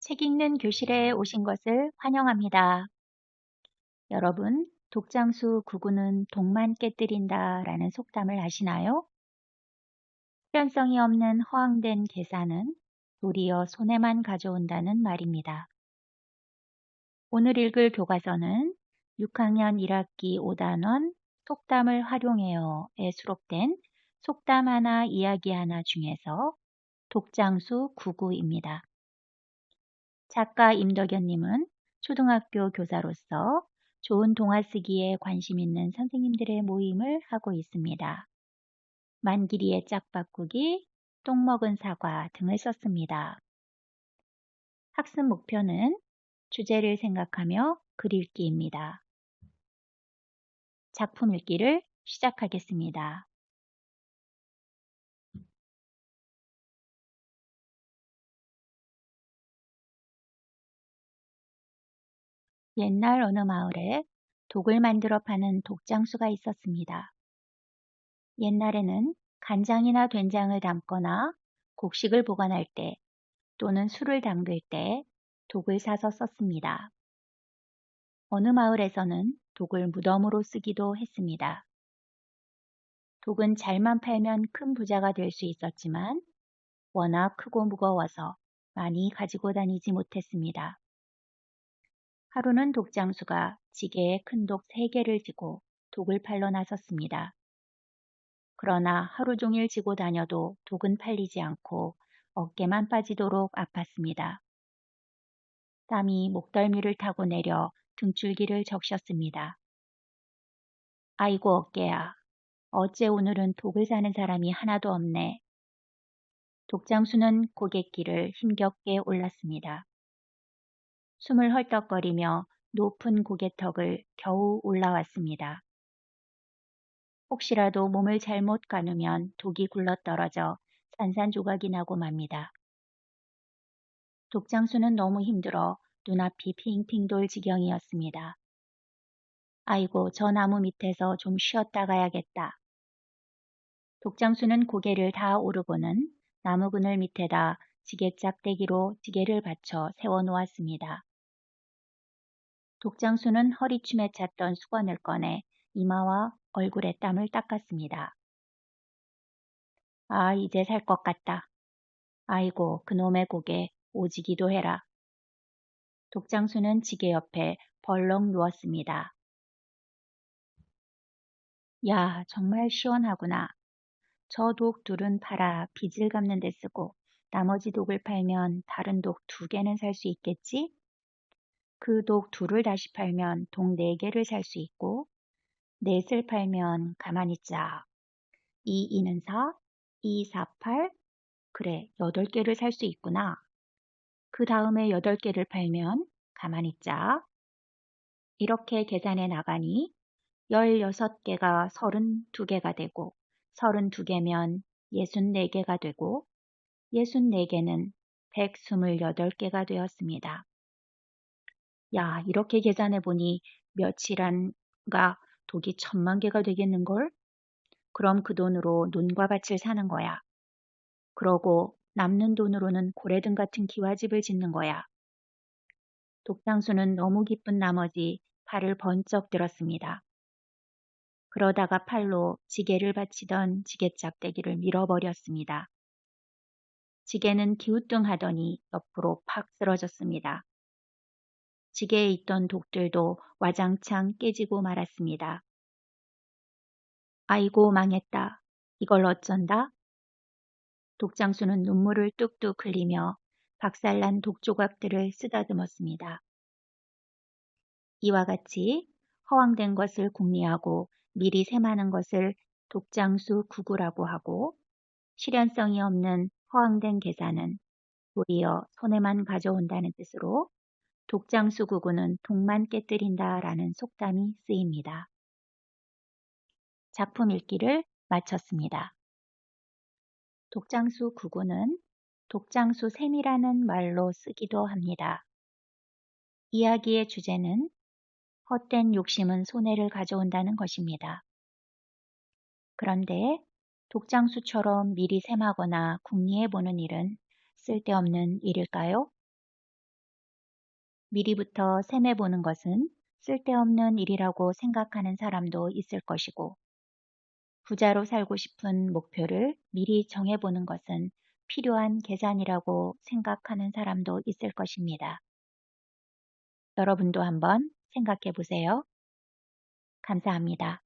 책 읽는 교실에 오신 것을 환영합니다. 여러분, 독장수 구구는 독만 깨뜨린다 라는 속담을 아시나요? 필연성이 없는 허황된 계산은 도리어 손해만 가져온다는 말입니다. 오늘 읽을 교과서는 6학년 1학기 5단원 속담을 활용해요에 수록된 속담 하나 이야기 하나 중에서 독장수 구구입니다. 작가 임덕현님은 초등학교 교사로서 좋은 동화 쓰기에 관심 있는 선생님들의 모임을 하고 있습니다. 만기리의 짝바꾸기, 똥 먹은 사과 등을 썼습니다. 학습 목표는 주제를 생각하며 글 읽기입니다. 작품 읽기를 시작하겠습니다. 옛날 어느 마을에 독을 만들어 파는 독장수가 있었습니다. 옛날에는 간장이나 된장을 담거나 곡식을 보관할 때 또는 술을 담글 때 독을 사서 썼습니다. 어느 마을에서는 독을 무덤으로 쓰기도 했습니다. 독은 잘만 팔면 큰 부자가 될 수 있었지만 워낙 크고 무거워서 많이 가지고 다니지 못했습니다. 하루는 독장수가 지게에 큰독 세개를 지고 독을 팔러 나섰습니다. 그러나 하루 종일 지고 다녀도 독은 팔리지 않고 어깨만 빠지도록 아팠습니다. 땀이 목덜미를 타고 내려 등줄기를 적셨습니다. 아이고 어깨야. 어째 오늘은 독을 사는 사람이 하나도 없네. 독장수는 고갯길을 힘겹게 올랐습니다. 숨을 헐떡거리며 높은 고개턱을 겨우 올라왔습니다. 혹시라도 몸을 잘못 가누면 독이 굴러떨어져 산산조각이 나고 맙니다. 독장수는 너무 힘들어 눈앞이 핑핑 돌 지경이었습니다. 아이고 저 나무 밑에서 좀 쉬었다 가야겠다. 독장수는 고개를 다 오르고는 나무 그늘 밑에다 지게 짝대기로 지게를 받쳐 세워 놓았습니다. 독장수는 허리춤에 찼던 수건을 꺼내 이마와 얼굴에 땀을 닦았습니다. 아, 이제 살 것 같다. 아이고, 그놈의 고개 오지기도 해라. 독장수는 지게 옆에 벌렁 누웠습니다. 야, 정말 시원하구나. 저 독 둘은 팔아 빚을 갚는 데 쓰고 나머지 독을 팔면 다른 독 두 개는 살 수 있겠지? 그 독 둘을 다시 팔면 독 네 개를 살 수 있고 넷을 팔면 가만히 있자. 2, 2는 4, 2, 4, 8. 그래, 8개를 살 수 있구나. 그 다음에 8개를 팔면 가만히 있자. 이렇게 계산해 나가니 16개가 32개가 되고 32개면 64개가 되고 64개는 128개가 되었습니다. 야, 이렇게 계산해 보니 며칠 안가 독이 천만 개가 되겠는걸? 그럼 그 돈으로 논과 밭을 사는 거야. 그러고 남는 돈으로는 고래등 같은 기와집을 짓는 거야. 독장수는 너무 기쁜 나머지 팔을 번쩍 들었습니다. 그러다가 팔로 지게를 받치던 지게짝대기를 밀어버렸습니다. 지게는 기우뚱하더니 옆으로 팍 쓰러졌습니다. 지게에 있던 독들도 와장창 깨지고 말았습니다. 아이고 망했다. 이걸 어쩐다? 독장수는 눈물을 뚝뚝 흘리며 박살난 독조각들을 쓰다듬었습니다. 이와 같이 허황된 것을 궁리하고 미리 셈하는 것을 독장수 구구라고 하고 실현성이 없는 허황된 계산은 도리어 손해만 가져온다는 뜻으로 독장수 구구는 독만 깨뜨린다 라는 속담이 쓰입니다. 작품 읽기를 마쳤습니다. 독장수 구구는 독장수 셈이라는 말로 쓰기도 합니다. 이야기의 주제는 헛된 욕심은 손해를 가져온다는 것입니다. 그런데 독장수처럼 미리 셈하거나 궁리해보는 일은 쓸데없는 일일까요? 미리부터 셈해보는 것은 쓸데없는 일이라고 생각하는 사람도 있을 것이고, 부자로 살고 싶은 목표를 미리 정해보는 것은 필요한 계산이라고 생각하는 사람도 있을 것입니다. 여러분도 한번 생각해 보세요. 감사합니다.